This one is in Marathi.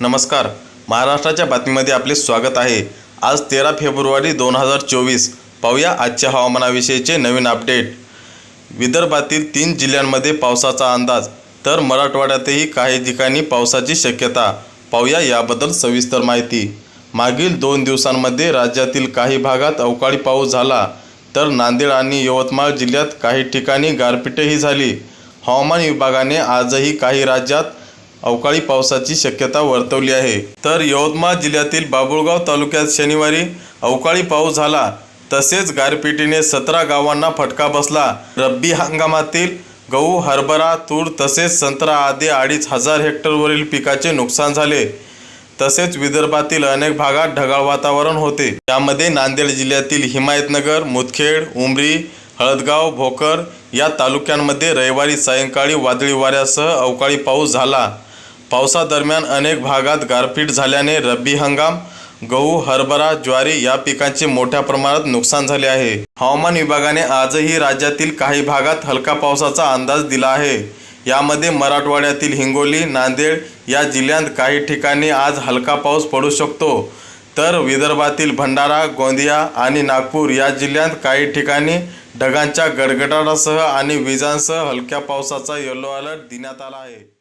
नमस्कार. महाराष्ट्राच्या बातमीमध्ये आपले स्वागत आहे. आज तेरा फेब्रुवारी दोन हजार चोवीस. पाहूया आजच्या हवामानाविषयीचे नवीन अपडेट. विदर्भातील तीन जिल्ह्यांमध्ये पावसाचा अंदाज तर मराठवाड्यातही काही ठिकाणी पावसाची शक्यता. पाहूया याबद्दल सविस्तर माहिती. मागील दोन दिवसांमध्ये राज्यातील काही भागात अवकाळी पाऊस झाला तर नांदेड आणि यवतमाळ जिल्ह्यात काही ठिकाणी गारपीटही झाली. हवामान विभागाने आजही काही राज्यात अवकाळी पावसाची शक्यता वर्तवली आहे. तर यवतमाळ जिल्ह्यातील बाबुळगाव तालुक्यात शनिवारी अवकाळी पाऊस झाला. तसेच गारपिटीने सतरा गावांना फटका बसला. रब्बी हंगामातील गहू हरभरा तूर तसेच संत्रा आदी अडीच हजार हेक्टरवरील पिकाचे नुकसान झाले. तसेच विदर्भातील अनेक भागात ढगाळ वातावरण होते. त्यामध्ये नांदेड जिल्ह्यातील हिमायतनगर मुदखेड उमरी हळदगाव भोकर या तालुक्यांमध्ये रविवारी सायंकाळी वादळी वाऱ्यासह अवकाळी पाऊस झाला. पावसादरम्यान अनेक भागात गारपीट झाल्याने रब्बी हंगाम गहू हरभरा ज्वारी या पिकांचे मोठ्या प्रमाणात नुकसान झाले आहे. हवामान विभागाने आजही राज्यातील काही भागात हलका पावसाचा अंदाज दिला आहे. यामध्ये मराठवाड्यातील हिंगोली नांदेड या जिल्ह्यांत काही ठिकाणी आज हलका पाऊस पडू शकतो. तर विदर्भातील भंडारा गोंदिया आणि नागपूर या जिल्ह्यात काही ठिकाणी ढगांच्या गडगडाटासह आणि विजांसह हलक्या पावसाचा येलो अलर्ट देण्यात आला आहे.